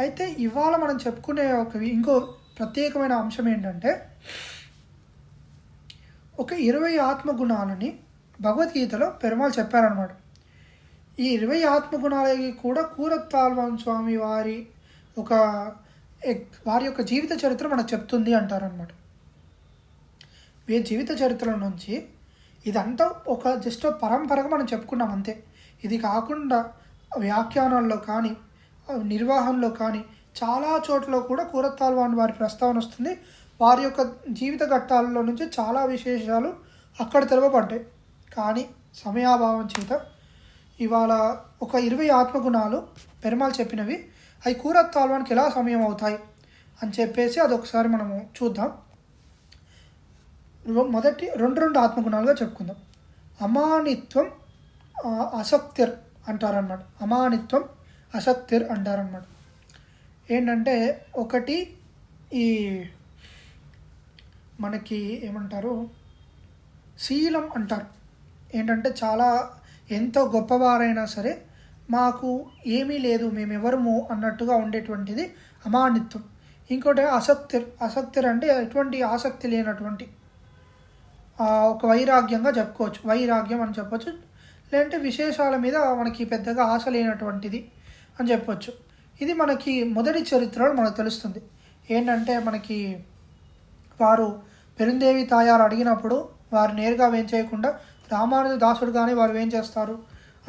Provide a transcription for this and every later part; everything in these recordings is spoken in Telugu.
అయితే ఇవాళ మనం చెప్పుకునే ఒక ఇంకో ప్రత్యేకమైన అంశం ఏంటంటే ఒక ఇరవై ఆత్మగుణాలని భగవద్గీతలో పెరుమాల్ చెప్పారనమాట ఈ ఇరవై ఆత్మగుణాలకి కూడా కూరత్తాల్వాన్ స్వామి వారి ఒక వారి యొక్క జీవిత చరిత్ర మనకు చెప్తుంది అంటారనమాట వీరి జీవిత చరిత్ర నుంచి ఇదంతా ఒక జస్ట్ పరంపరగా మనం చెప్పుకున్నాం అంతే. ఇది కాకుండా వ్యాఖ్యానాల్లో కానీ నిర్వహణలో కానీ చాలా చోట్ల కూడా కూరత్తాల్వాన్ వారి ప్రస్తావన వస్తుంది. వారి యొక్క జీవిత ఘట్టాలలో నుంచి చాలా విశేషాలు అక్కడ తెలవబడ్డాయి. కానీ సమయాభావం చేత ఇవాళ ఒక ఇరవై ఆత్మగుణాలు పెరుమాలు చెప్పినవి. అవి కూరత్తాల్వానికి ఎలా సమయం అవుతాయి అని చెప్పేసి అదొకసారి మనము చూద్దాం. మొదటి రెండు రెండు ఆత్మగుణాలుగా చెప్పుకుందాం. అమానిత్వం అసక్తిర్ అంటారన్నమాట. అమానిత్వం అసక్తిర్ అంటారన్నమాట. ఏంటంటే ఒకటి ఈ మనకి ఏమంటారు? శీలం అంటారు. ఏంటంటే చాలా ఎంతో గొప్పవారైనా సరే మాకు ఏమీ లేదు మేము అన్నట్టుగా ఉండేటువంటిది అమానిత్వం. ఇంకోటి అసక్తిర్ అసక్తిర్ అంటే ఎటువంటి ఆసక్తి లేనటువంటి ఒక వైరాగ్యంగా చెప్పుకోవచ్చు. వైరాగ్యం అని చెప్పవచ్చు లేదంటే విశేషాల మీద మనకి పెద్దగా ఆశ లేనటువంటిది. అని చెప్పొచ్చు. ఇది మనకి మొదటి చరిత్రలో మనకు తెలుస్తుంది. ఏంటంటే మనకి వారు పెరుందేవి తాయారు అడిగినప్పుడు వారు నేరుగా వేం చేయకుండా రామానుజ దాసుడుగానే వారు ఏం చేస్తారు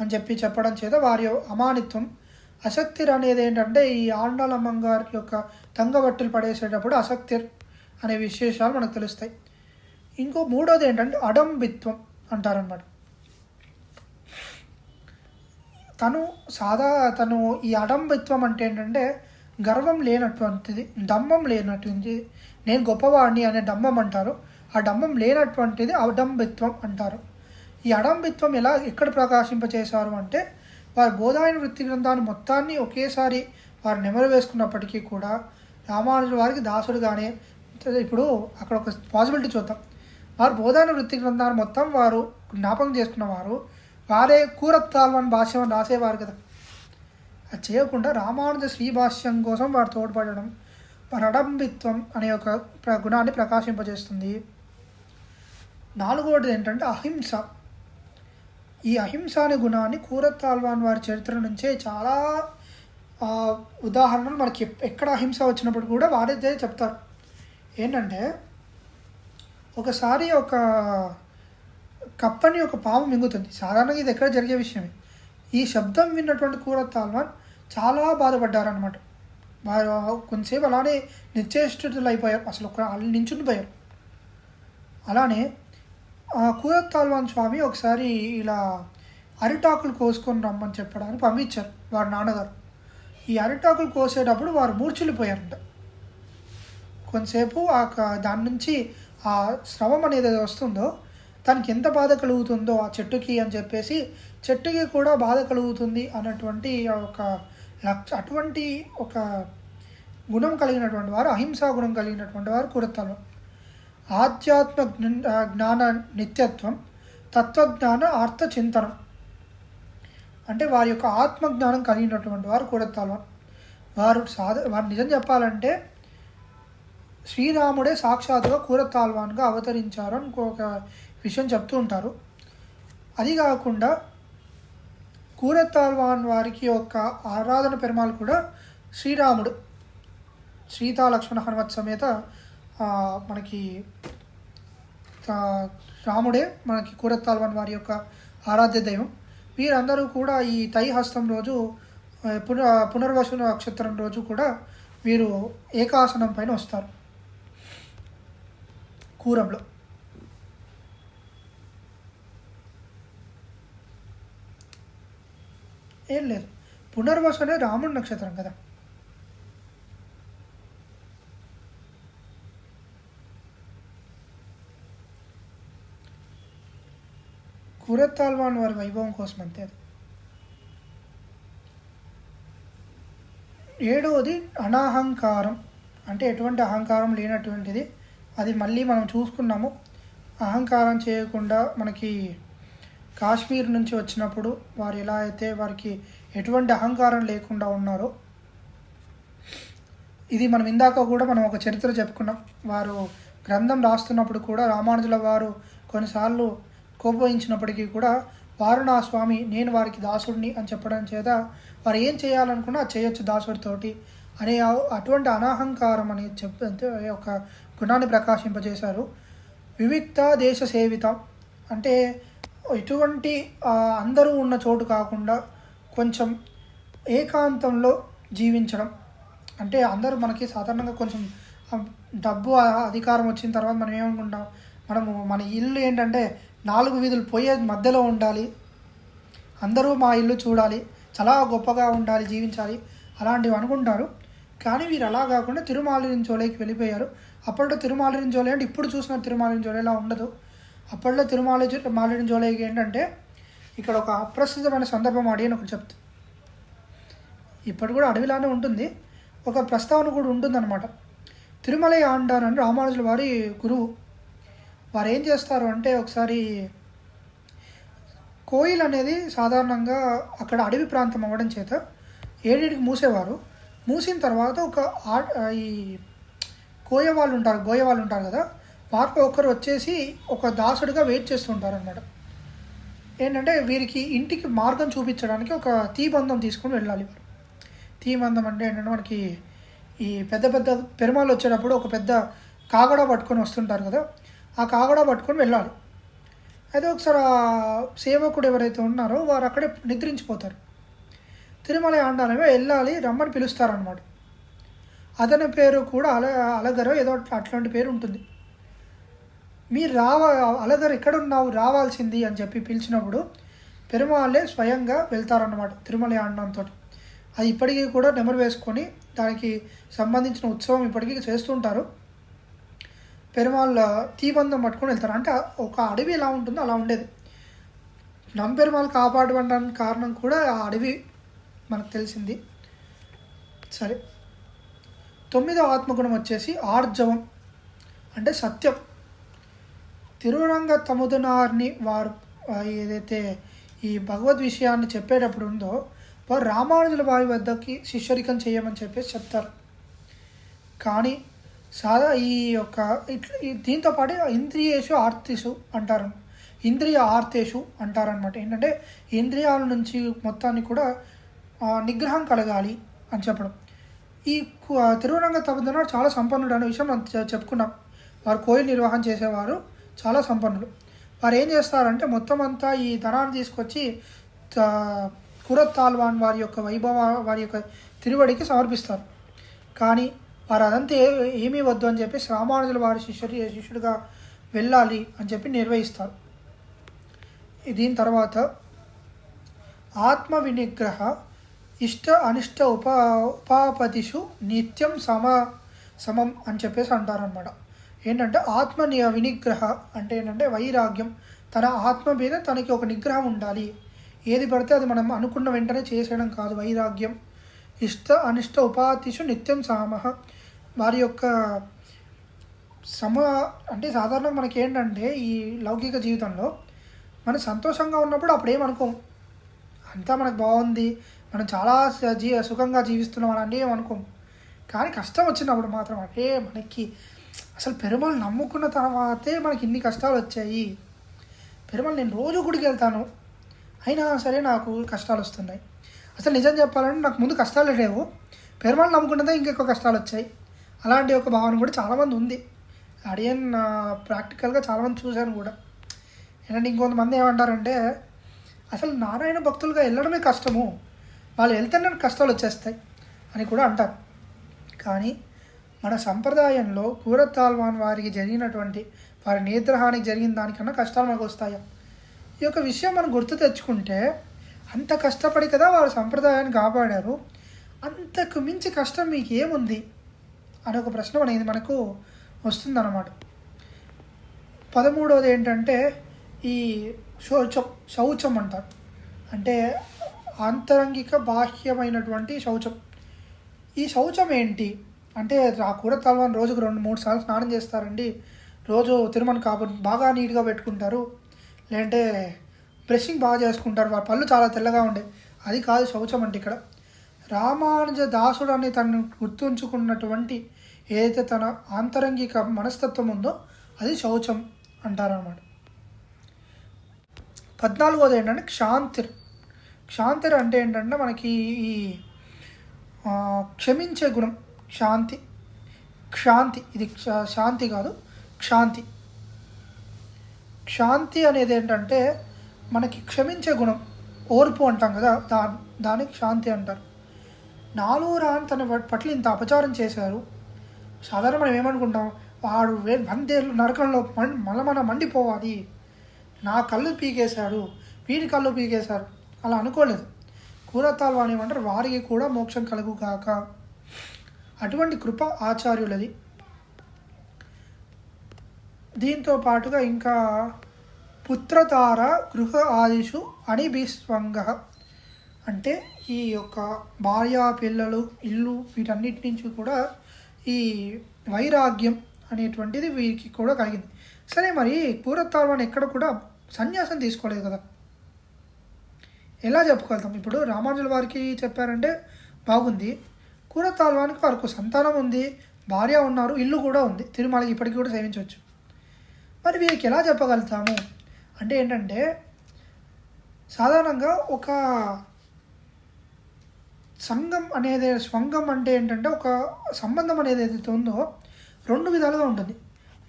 అని చెప్పి చెప్పడం చేత వారి అమానిత్వం అసక్తిర్ అనేది ఏంటంటే ఈ ఆండాలమ్మ గారి యొక్క తంగబట్టులు పడేసేటప్పుడు అసక్తిర్ అనే విశేషాలు మనకు తెలుస్తాయి. ఇంకో మూడోది ఏంటంటే అడంబిత్వం అంటారనమాట తను సాదా తను ఈ అడంబిత్వం అంటే ఏంటంటే గర్వం లేనటువంటిది డంబం లేనటువంటిది. నేను గొప్పవాడిని అనే డంబం అంటారు. ఆ డంబం లేనటువంటిది అడంబిత్వం అంటారు. ఈ అడంబిత్వం ఎలా ఎక్కడ ప్రకాశింపచేశారు అంటే వారి బోధాయన వృత్తి గ్రంథాన్ని మొత్తాన్ని ఒకేసారి వారు నెమరు వేసుకున్నప్పటికీ కూడా రామానుజుల వారికి దాసుడుగానే ఇప్పుడు అక్కడ ఒక పాసిబిలిటీ చూద్దాం. వారు బోధాయన వృత్తి గ్రంథాన్ని మొత్తం వారు జ్ఞాపకం చేసుకున్నవారు. వారే కూరత్తాల్వన్ భాష్యం రాసేవారు కదా. అది చేయకుండా రామానుజ శ్రీ భాష్యం కోసం వారు తోడ్పడడం వారి అడంబిత్వం అనే ఒక ప్ర- గుణాన్ని ప్రకాశింపజేస్తుంది. నాలుగవది ఏంటంటే అహింస. ఈ అహింస అనే గుణాన్ని కూరత్తాల్వాన్ వారి చరిత్ర నుంచే చాలా ఉదాహరణలు మనకి ఎక్కడ అహింస వచ్చినప్పుడు కూడా వారైతే చెప్తారు. ఏంటంటే ఒకసారి ఒక కప్పని ఒక పాము మింగుతుంది. సాధారణంగా ఇది ఎక్కడ జరిగే విషయమే. ఈ శబ్దం విన్నటువంటి కూరత్తాల్వాన్ చాలా బాధపడ్డారనమాట వారు కొంతసేపు అలానే నిశ్చేష్టులు అయిపోయారు అసలు ఒక వాళ్ళు నించుండిపోయారు అలానే ఆ కూరత్తాల్వాన్ స్వామి ఒకసారి ఇలా అరిటాకులు కోసుకొని రమ్మని చెప్పడానికి పంపించారు వారి నాన్నగారు. ఈ అరిటాకులు కోసేటప్పుడు వారు మూర్చిల్లిపోయారంట కొంతసేపు ఆ దాని నుంచి ఆ స్రవం అనేది వస్తుందో తనకి ఎంత బాధ కలుగుతుందో ఆ చెట్టుకి అని చెప్పేసి చెట్టుకి కూడా బాధ కలుగుతుంది అన్నటువంటి ఒక లక్ష అటువంటి ఒక గుణం కలిగినటువంటి వారు అహింసా గుణం కలిగినటువంటి వారు కురతలు. ఆధ్యాత్మ జ్ఞాన నిత్యత్వం తత్వజ్ఞాన అర్థ చింతనం అంటే వారి యొక్క ఆత్మజ్ఞానం కలిగినటువంటి వారు కురతలు. వారు సాధ వారు నిజం చెప్పాలంటే శ్రీరాముడే సాక్షాత్తుగా కూరతాల్వాన్గా అవతరించారు అని ఒక విషయం చెప్తూ ఉంటారు. అది కాకుండా కూరతాల్వాన్ వారికి యొక్క ఆరాధన పెరుమాలు కూడా శ్రీరాముడు. సీతా లక్ష్మణ హనుమత్ సమేత మనకి రాముడే మనకి కూరత్తాల్వన్ వారి యొక్క ఆరాధ్య దైవం. వీరందరూ కూడా ఈ తై హస్తం రోజు పునర్ పున పునర్వసు నక్షత్రం రోజు కూడా వీరు ఏకాసనం పైన వస్తారు. కూరంలో. ఏం లేదు. పునర్వాసు అనేది రాముడి నక్షత్రం కదా. కూరత్తాల్వాన్ వారి వైభవం కోసం అంతే అది. ఏడవది అనాహంకారం. అంటే ఎటువంటి అహంకారం లేనటువంటిది. అది మళ్ళీ మనం చూసుకున్నాము. అహంకారం చేయకుండా మనకి కాశ్మీర్ నుంచి వచ్చినప్పుడు వారు ఎలా అయితే వారికి ఎటువంటి అహంకారం లేకుండా ఉన్నారో ఇది మనం ఇందాక కూడా మనం ఒక చరిత్ర చెప్పుకున్నాం. వారు గ్రంథం రాస్తున్నప్పుడు కూడా రామానుజుల వారు కొన్నిసార్లు కోపగించినప్పటికీ కూడా వారు నా స్వామి నేను వారికి దాసుడిని అని చెప్పడం చేత వారు ఏం చేయాలనుకున్నా చేయొచ్చు దాసుడితోటి అనే అటువంటి అనాహంకారం అని చెప్పే ఒక గుణాన్ని ప్రకాశింపజేశారు. వివిక్త దేశ సేవితం అంటే ఎటువంటి అందరూ ఉన్న చోటు కాకుండా కొంచెం ఏకాంతంలో జీవించడం. అంటే అందరూ మనకి సాధారణంగా కొంచెం డబ్బు అధికారం వచ్చిన తర్వాత మనం ఏమనుకుంటాం? మనము మన ఇల్లు ఏంటంటే నాలుగు వీధులు పోయే మధ్యలో ఉండాలి. అందరూ మా ఇల్లు చూడాలి. చాలా గొప్పగా ఉండాలి జీవించాలి అలాంటివి అనుకుంటారు. కానీ వీరు అలా కాకుండా తిరుమాలిరించోలేకి వెళ్ళిపోయారు. అప్పట్లో తిరుమాలిరించోలే అంటే ఇప్పుడు చూసిన తిరుమాలిరించోలేలా ఉండదు. అప్పట్లో తిరుమాలి మాలిరించోలేకి ఏంటంటే ఇక్కడ ఒక అప్రస్తుతమైన సందర్భం ఆడి అని ఒకటి చెప్తా ఇప్పటి కూడా అడవిలానే ఉంటుంది. ఒక ప్రస్తావన కూడా ఉంటుందన్నమాట. తిరుమలై అంటారు అని రామానుజుల వారి గురువు. వారు ఏం చేస్తారు అంటే ఒకసారి కోయిల్ అనేది సాధారణంగా అక్కడ అడవి ప్రాంతం అవ్వడం చేత ఏడింటికి మూసేవారు. మూసిన తర్వాత ఒక ఆ- ఈ కోయ వాళ్ళు ఉంటారు గోయ వాళ్ళు ఉంటారు కదా వారిలో ఒకరు వచ్చేసి ఒక దాసుడిగా వెయిట్ చేస్తుంటారనమాట ఏంటంటే వీరికి ఇంటికి మార్గం చూపించడానికి ఒక తీబంధం తీసుకొని వెళ్ళాలి వారు. తీబంధం అంటే ఏంటంటే మనకి ఈ పెద్ద పెద్ద పెరుమాలు వచ్చేటప్పుడు ఒక పెద్ద కాగడ పట్టుకొని వస్తుంటారు కదా ఆ కాగడ పట్టుకొని వెళ్ళాలి. అయితే ఒకసారి ఆ సేవకుడు ఎవరైతే ఉన్నారో వారు అక్కడే నిద్రించిపోతారు. తిరుమల ఆండాలమే వెళ్ళాలి రమ్మని పిలుస్తారనమాట అతని పేరు కూడా అల అలగరో ఏదో అట్లాంటి పేరు ఉంటుంది. మీరు రావ అలదర్ ఎక్కడ ఉన్నావు రావాల్సింది అని చెప్పి పిలిచినప్పుడు పెరుమాళ్ళే స్వయంగా వెళ్తారన్నమాట తిరుమల ఆండంతో అది ఇప్పటికీ కూడా నెమరు వేసుకొని దానికి సంబంధించిన ఉత్సవం ఇప్పటికీ చేస్తుంటారు. పెరుమాళ్ళ తీబంధం పట్టుకొని వెళ్తారు. అంటే ఒక అడవి ఎలా ఉంటుందో అలా ఉండేది. నంపెరుమాళ్ళు కాపాడడానికి కారణం కూడా ఆ అడవి మనకు తెలిసింది. సరే. తొమ్మిదో ఆత్మగుణం వచ్చేసి ఆర్జవం. అంటే సత్యం. తిరువరంగ తముదనార్ని వారు ఏదైతే ఈ భగవద్ విషయాన్ని చెప్పేటప్పుడు ఉందో వారు రామానుజుల వారి వద్దకి శిష్యరికం చేయమని చెప్పేసి చెప్తారు. కానీ సాదా ఈ యొక్క ఇట్లా ఈ దీంతో పాటు ఇంద్రియేషు ఆర్తిషు అంటారు. ఇంద్రియ ఆర్తేషు అంటారనమాట ఏంటంటే ఇంద్రియాల నుంచి మొత్తాన్ని కూడా నిగ్రహం కలగాలి అని చెప్పడం. ఈ తిరువరంగ తపదన చాలా సంపన్నుడు అనే విషయం మనం చెప్పుకున్నాం. వారు కోయిల్ నిర్వహణ చేసేవారు. చాలా సంపన్నులు. వారు ఏం చేస్తారంటే మొత్తం అంతా ఈ ధనాన్ని తీసుకొచ్చి త- కురత్తాల్వాన్ వారి యొక్క వైభవ వారి యొక్క తిరువడికి సమర్పిస్తారు. కానీ వారు అదంతా ఏమీ వద్దు అని చెప్పి రామానుజుల వారి శిష్యుడి శిష్యుడిగా వెళ్ళాలి అని చెప్పి నిర్వహిస్తారు. దీని తర్వాత ఆత్మ వినిగ్రహ ఇష్ట అనిష్ట ఉపా ఉపాపతిషు నిత్యం సమ సమం అని చెప్పేసి అంటారనమాట ఏంటంటే ఆత్మ వినిగ్రహ అంటే ఏంటంటే వైరాగ్యం. తన ఆత్మ మీద తనకి ఒక నిగ్రహం ఉండాలి. ఏది పడితే అది మనం అనుకున్న వెంటనే చేసేయడం కాదు. వైరాగ్యం. ఇష్ట అనిష్ట ఉపాధిషు నిత్యం సామహ వారి యొక్క సమ అంటే సాధారణంగా మనకి ఏంటంటే ఈ లౌకిక జీవితంలో మనం సంతోషంగా ఉన్నప్పుడు అప్పుడు ఏమనుకోం? అంతా మనకు బాగుంది. మనం చాలా జీ సుఖంగా జీవిస్తున్నాం అని అంటే ఏమనుకోం. కానీ కష్టం వచ్చినప్పుడు మాత్రం అంటే మనకి అసలు పెరుమాళ్ళు నమ్ముకున్న తర్వాతే మనకి ఇన్ని కష్టాలు వచ్చాయి పెరుమాళ్ళు నేను రోజు గుడికి వెళ్తాను అయినా సరే నాకు కష్టాలు వస్తున్నాయి అసలు నిజం చెప్పాలంటే నాకు ముందు కష్టాలు లేవు. పెరుమాళ్ళు నమ్ముకున్నదే ఇంకెక్కువ కష్టాలు వచ్చాయి అలాంటి ఒక భావన కూడా చాలామంది ఉంది. అడియన్ ప్రాక్టికల్గా చాలామంది చూశాను కూడా. ఏంటంటే ఇంకొంతమంది ఏమంటారంటే అసలు నారాయణ భక్తులుగా వెళ్ళడమే కష్టము. వాళ్ళు వెళ్తేనే కష్టాలు వచ్చేస్తాయి అని కూడా అంటారు. కానీ మన సంప్రదాయంలో కూరతాల్వాన్ వారికి జరిగినటువంటి వారి నేత్రహానికి జరిగిన దానికన్నా కష్టాలు మనకు వస్తాయా. ఈ యొక్క విషయం మనం గుర్తు తెచ్చుకుంటే అంత కష్టపడి కదా వారు సంప్రదాయాన్ని కాపాడారు. అంతకు మించి కష్టం మీకు ఏముంది అనే ఒక ప్రశ్న అనేది మనకు వస్తుందన్నమాట. పదమూడవది ఏంటంటే ఈ శౌచం శౌచం అంటారు. అంటే ఆంతరంగిక బాహ్యమైనటువంటి శౌచం. ఈ శౌచం ఏంటి? అంటే ఆ కూర తలవాని రోజుకు రెండు మూడు సార్లు స్నానం చేస్తారండి. రోజు తిరుమల కాబట్టి బాగా నీట్గా పెట్టుకుంటారు. లేదంటే బ్రషింగ్ బాగా చేసుకుంటారు. వాళ్ళ పళ్ళు చాలా తెల్లగా ఉండే. అది కాదు శౌచం అంటే ఇక్కడ. రామానుజ దాసుడు అని తను గుర్తుంచుకున్నటువంటి ఏదైతే తన ఆంతరంగిక మనస్తత్వం ఉందో అది శౌచం అంటారనమాట పద్నాలుగోది ఏంటంటే క్షాంతిర్. క్షాంతిర్ అంటే ఏంటంటే మనకి ఈ క్షమించే గుణం. శాంతి క్షాంతి ఇది శాంతి కాదు క్షాంతి. క్షాంతి అనేది ఏంటంటే మనకి క్షమించే గుణం ఓర్పు అంటాం కదా దా దానికి శాంతి అంటారు. నాలుగు రాని తన పట్ల ఇంత అపచారం చేశారు. సాధారణ మనం ఏమనుకుంటాం? వాడు వే వందేళ్ళు నరకంలో మం మళ్ళీ మనం మండిపోవాలి. నా కళ్ళు పీకేశాడు వీడి కళ్ళు పీకేశారు. అలా అనుకోలేదు. కూరతాలు అని ఏమంటారు? వారికి కూడా మోక్షం కలుగు కాక అటువంటి కృప ఆచార్యులది. దీంతో పాటుగా ఇంకా పుత్రతార గృహ ఆదిషు అనిభిస్వంగ అంటే ఈ యొక్క భార్య పిల్లలు ఇల్లు వీటన్నిటి నుంచి కూడా ఈ వైరాగ్యం అనేటువంటిది వీరికి కూడా కలిగింది. సరే మరి పూరతాల్వాన్ ఎక్కడ కూడా సన్యాసం తీసుకోలేదు కదా. ఎలా చెప్పుకోగలుగుతాం? ఇప్పుడు రామానుజుల వారికి చెప్పారంటే బాగుంది. కూరతాల్వానికి వారికి సంతానం ఉంది భార్య ఉన్నారు ఇల్లు కూడా ఉంది. తిరుమలకి ఇప్పటికి కూడా సేవించవచ్చు. మరి వీరికి ఎలా చెప్పగలుగుతాము? అంటే ఏంటంటే సాధారణంగా ఒక సంఘం అనేది స్వంగం అంటే ఏంటంటే ఒక సంబంధం అనేది ఏదైతే ఉందో రెండు విధాలుగా ఉంటుంది.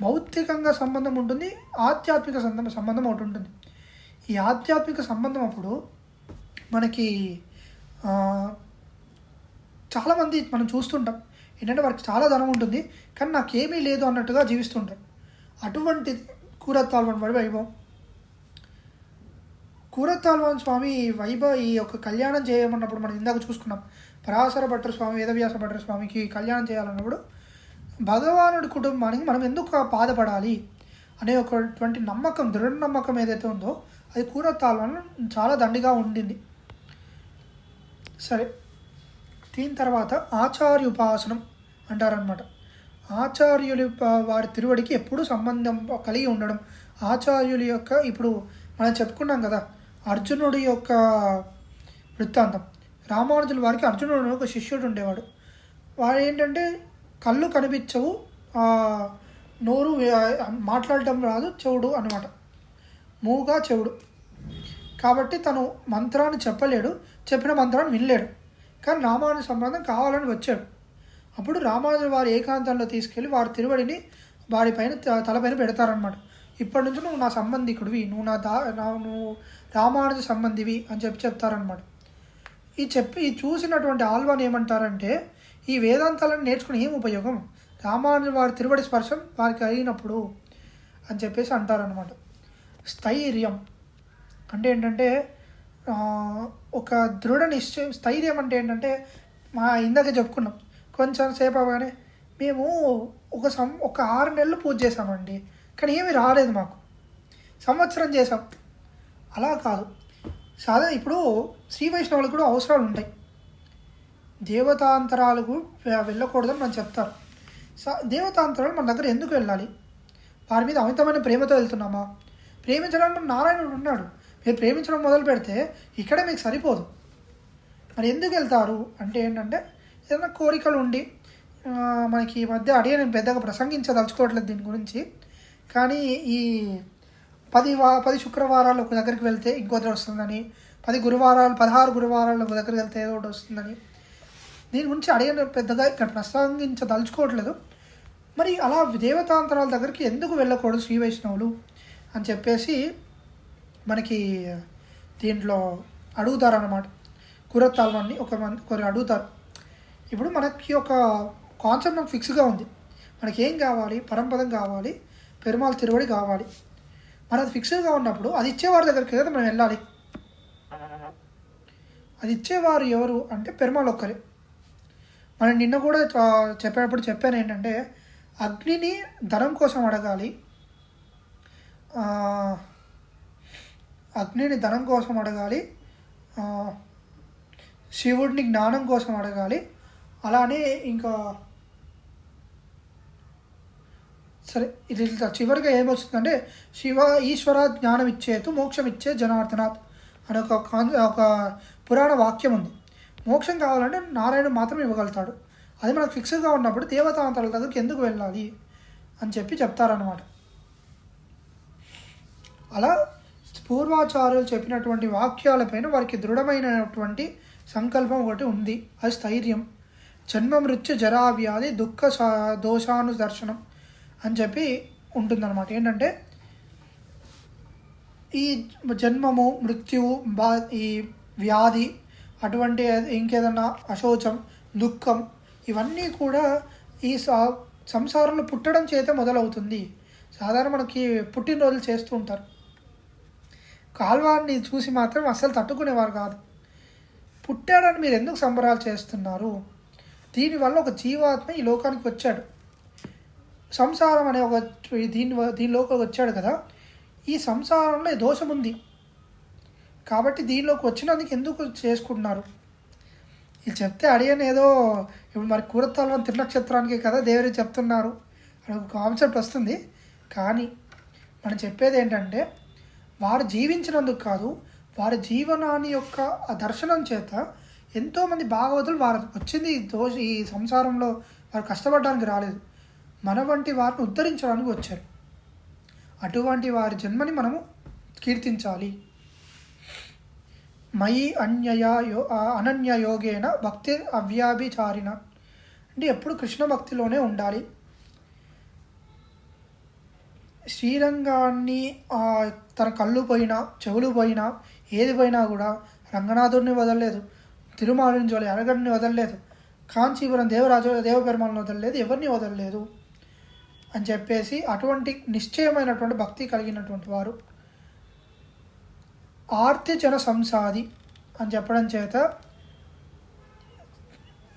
భౌతికంగా సంబంధం ఉంటుంది ఆధ్యాత్మిక సంబంధం సంబంధం ఒకటి ఉంటుంది. ఈ ఆధ్యాత్మిక సంబంధం అప్పుడు మనకి చాలామంది మనం చూస్తుంటాం ఏంటంటే వారికి చాలా ధనం ఉంటుంది కానీ నాకేమీ లేదు అన్నట్టుగా జీవిస్తుంటారు అటువంటి కూరత్తాల్వన్ వాడి వైభవం. కూరత్తాల్వన్ స్వామి వైభవ ఈ యొక్క కళ్యాణం చేయమన్నప్పుడు మనం ఇందాక చూసుకున్నాం. పరాశర భట్టర్ స్వామి వేదవ్యాస భట్టర్ స్వామికి కళ్యాణం చేయాలన్నప్పుడు భగవానుడి కుటుంబానికి మనం ఎందుకు బాధపడాలి అనే ఒకటువంటి నమ్మకం దృఢ నమ్మకం ఏదైతే ఉందో అది కూరత్తాల్వన్ చాలా దండిగా ఉండింది. సరే దీని తర్వాత ఆచార్య ఉపాసనం అంటారనమాట ఆచార్యులు వారి తిరువడికి ఎప్పుడు సంబంధం కలిగి ఉండడం ఆచార్యుల యొక్క ఇప్పుడు మనం చెప్పుకున్నాం కదా అర్జునుడి యొక్క వృత్తాంతం. రామానుజుల వారికి అర్జునుడు ఒక శిష్యుడు ఉండేవాడు. వారు ఏంటంటే కళ్ళు కనిపించవు నోరు మాట్లాడటం రాదు చెవుడు అనమాట మూగా చెవుడు. కాబట్టి తను మంత్రాన్ని చెప్పలేడు చెప్పిన మంత్రాన్ని వినలేడు. కానీ రామానుజ సంబంధం కావాలని వచ్చాడు. అప్పుడు రామానుజుల వారి ఏకాంతంలో తీసుకెళ్ళి వారి తిరువడిని వారిపైన త- తలపైన పెడతారనమాట ఇప్పటి నుంచి నువ్వు నా సంబంధికుడివి నువ్వు నా దా నువ్వు రామానుజ సంబంధివి అని చెప్పి చెప్తారనమాట ఈ చెప్పి ఈ చూసినటువంటి ఆల్వాన్ ఏమంటారంటే ఈ వేదాంతాలను నేర్చుకుని ఏం ఉపయోగం? రామానుజు వారి తిరువడి స్పర్శం వారికి అయినప్పుడు అని చెప్పేసి అంటారనమాట స్థైర్యం. అంటే ఏంటంటే ఒక దృఢ నిశ్చయం స్థైర్యం అంటే ఏంటంటే మా ఇందాక చెప్పుకున్నాం కొంచెం సేపు అవగానే మేము ఒక సం ఒక ఆరు నెలలు పూజ చేసామండి కానీ ఏమీ రాలేదు మాకు. సంవత్సరం చేసాం అలా కాదు. సాధారణ ఇప్పుడు శ్రీ వైష్ణవులకు కూడా అవసరాలు ఉంటాయి. దేవతాంతరాలకు వెళ్ళకూడదని మనం చెప్తారు సా దేవతాంతరాలు మన దగ్గర ఎందుకు వెళ్ళాలి? వారి మీద అమితమైన ప్రేమతో వెళ్తున్నామా? ప్రేమించడానికి నారాయణుడు ఉన్నాడు. మీరు ప్రేమించడం మొదలు పెడితే ఇక్కడే మీకు సరిపోదు. మరి ఎందుకు వెళ్తారు? అంటే ఏంటంటే ఏదైనా కోరికలు ఉండి మనకి ఈ మధ్య అడిగే నేను పెద్దగా ప్రసంగించదలుచుకోవట్లేదు దీని గురించి. కానీ ఈ పది వా పది శుక్రవారాలు ఒక దగ్గరికి వెళ్తే ఇంకో దగ్గర వస్తుందని పది గురువారాలు పదహారు గురువారాలు ఒక దగ్గరికి వెళ్తే ఏదో ఒకటి వస్తుందని. దీని గురించి అడిగిన పెద్దగా ఇక్కడ ప్రసంగించదలుచుకోవట్లేదు. మరి అలా దేవతాంతరాల దగ్గరికి ఎందుకు వెళ్ళకూడదు శ్రీ వైష్ణవులు? అని చెప్పేసి మనకి దీంట్లో అడుగుతారన్నమాట. కురత్తాల్వాన్ని ఒక మంది ఒకరు అడుగుతారు. ఇప్పుడు మనకి ఒక కాన్సెప్ట్ మనకు ఫిక్స్గా ఉంది. మనకి ఏం కావాలి? పరంపదం కావాలి. పెరుమాళ్ తిరువడి కావాలి. మనది ఫిక్స్గా ఉన్నప్పుడు అది ఇచ్చేవారి దగ్గరికి కదా మనం వెళ్ళాలి. అది ఇచ్చేవారు ఎవరు అంటే పెరుమాళ్ ఒక్కరే. మనం నిన్న కూడా చెప్పేటప్పుడు చెప్పాను ఏంటంటే అగ్నిని ధనం కోసం అడగాలి. అగ్నిని ధనం కోసం అడగాలి శివుడిని జ్ఞానం కోసం అడగాలి. అలానే ఇంకా సరే ఇది చివరిగా ఏమొస్తుందంటే శివ ఈశ్వర జ్ఞానం ఇచ్చేతు మోక్షం ఇచ్చే జనార్దనాథ్ అనే ఒక కాన్ ఒక పురాణ వాక్యం ఉంది. మోక్షం కావాలంటే నారాయణ మాత్రం ఇవ్వగలుగుతాడు. అది మనకు ఫిక్స్డ్గా ఉన్నప్పుడు దేవతాంతరాల దగ్గరికి ఎందుకు వెళ్ళాలి అని చెప్పి చెప్తారనమాట అలా పూర్వాచారులు చెప్పినటువంటి వాక్యాలపైన వారికి దృఢమైనటువంటి సంకల్పం ఒకటి ఉంది. అది స్థైర్యం. జన్మ మృత్యు జరా వ్యాధి దుఃఖ దోషాను దర్శనం అని చెప్పి ఉంటుందన్నమాట. ఏంటంటే ఈ జన్మము మృత్యువు బా ఈ వ్యాధి అటువంటి ఇంకేదన్నా అశోచం దుఃఖం ఇవన్నీ కూడా ఈ సా- సంసారంలో పుట్టడం చేత మొదలవుతుంది. సాధారణ మనకి పుట్టినరోజులు చేస్తూ ఉంటారు. కాల్వాన్ని చూసి మాత్రం అస్సలు తట్టుకునేవారు కాదు. పుట్టాడని మీరు ఎందుకు సంబరాలు చేస్తున్నారు? దీనివల్ల ఒక జీవాత్మ ఈ లోకానికి వచ్చాడు. సంసారం అనే ఒక దీని దీనిలోకి వచ్చాడు కదా. ఈ సంసారంలో దోషం ఉంది. కాబట్టి దీనిలోకి వచ్చినందుకు ఎందుకు చేసుకుంటున్నారు? ఇది చెప్తే అడియన్ ఏదో ఇప్పుడు మరి కూరతాల్వన్ త్రినక్షత్రానికి కదా దేవుడు చెప్తున్నారు అని ఒక కాన్సెప్ట్ వస్తుంది. కానీ మనం చెప్పేది ఏంటంటే వారు జీవించినందుకు కాదు వారి జీవనాన్ని యొక్క దర్శనం చేత ఎంతోమంది భాగవతులు వారు వచ్చింది ఈ దోష ఈ సంసారంలో వారు కష్టపడడానికి రాలేదు. మన వంటి వారిని ఉద్ధరించడానికి వచ్చారు. అటువంటి వారి జన్మని మనము కీర్తించాలి. మయి అన్యయ యో అనన్య యోగేన భక్తి అవ్యాభిచారిణ అంటే ఎప్పుడు కృష్ణ భక్తిలోనే ఉండాలి. శ్రీరంగాన్ని తన కళ్ళు పోయినా చెవులు పోయినా ఏది పోయినా కూడా రంగనాథుడిని వదలలేదు. తిరుమాలింజోలి అరగడిని వదలలేదు. కాంచీపురం దేవరాజు దేవపెరుమాలను వదలలేదు ఎవరిని వదలలేదు? అని చెప్పేసి అటువంటి నిశ్చయమైనటువంటి భక్తి కలిగినటువంటి వారు. ఆర్తి జన సంసాది అని చెప్పడం చేత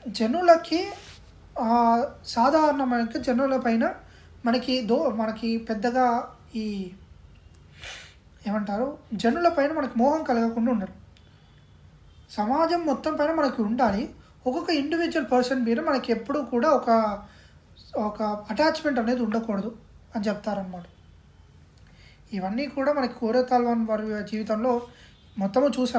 జనులకి సాధారణమైన జనుల పైన మనకి దో మనకి పెద్దగా ఈ ఏమంటారు? జనుల పైన మనకి మోహం కలగకుండా ఉండరు. సమాజం మొత్తం పైన మనకి ఉండాలి. ఒక్కొక్క ఇండివిజువల్ పర్సన్ మీద మనకి ఎప్పుడూ కూడా ఒక ఒక అటాచ్మెంట్ అనేది ఉండకూడదు అని చెప్తారనమాట ఇవన్నీ కూడా మనకి కోరతాల్వాన్ వారి జీవితంలో మొత్తము చూసాం.